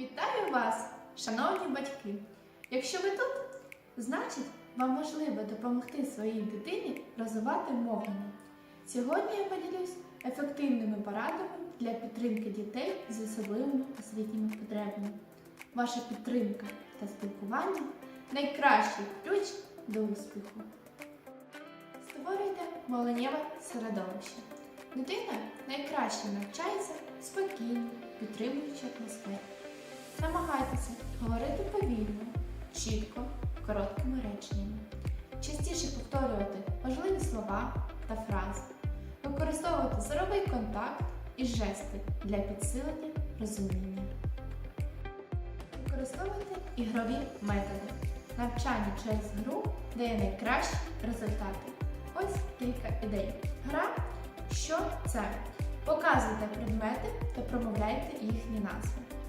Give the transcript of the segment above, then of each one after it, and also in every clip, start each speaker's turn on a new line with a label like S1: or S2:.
S1: Вітаю вас, шановні батьки! Якщо ви тут, значить вам важливо допомогти своїй дитині розвивати мовлення. Сьогодні я поділюсь ефективними порадами для підтримки дітей з особливими освітніми потребами. Ваша підтримка та спілкування найкращий ключ до успіху. Створюйте мовленнєве середовище. Дитина найкраще навчається в спокійній, підтримуючій атмосфері. Намагайтеся говорити повільно, чітко, короткими реченнями. Частіше повторювати важливі слова та фрази. Використовувати зоровий контакт і жести для підсилення розуміння. Використовуйте ігрові методи. Навчання через гру дає найкращі результати. Ось кілька ідей. Гра що це? Показуйте предмети та промовляйте їхні назви.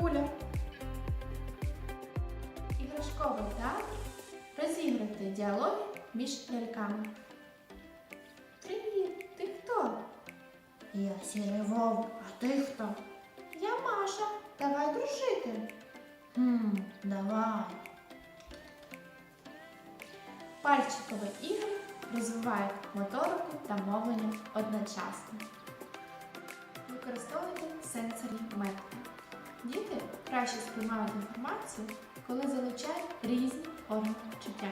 S1: Куля. Іграшковий театр. Розіграйте діалоги між ляльками. Привіт, ти хто? Я сірий вовк, а ти хто? Я Маша. Давай дружити. Хм, давай. Пальчикові ігри розвивають моторику та мовлення одночасно. Використовуйте. Діти краще сприймають інформацію, коли залучають різні органи чуття.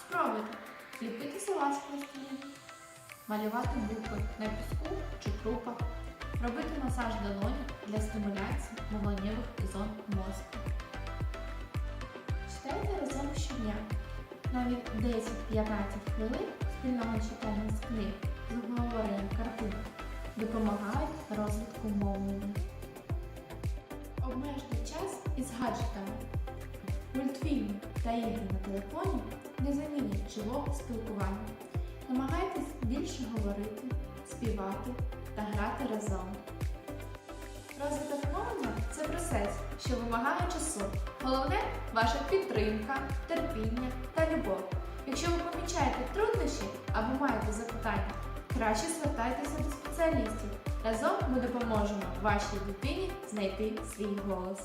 S1: Спробуйте ліпити села з пластиліну, малювати букви на піску чи крупах, робити масаж долоні для стимуляції мовленнєвих зон мозку. Читайте разом щодня. Навіть 10-15 хвилин спільного читання з книг з обговоренням картин допомагають розвитку мовлення. Гаджетами. Мультфільми та ігри на телефоні не замінять живого спілкування. Намагайтесь більше говорити, співати та грати разом. Розвиток мовлення це процес, що вимагає часу. Головне ваша підтримка, терпіння та любов. Якщо ви помічаєте труднощі або маєте запитання, краще звертайтеся до спеціалістів. Разом ми допоможемо вашій дитині знайти свій голос.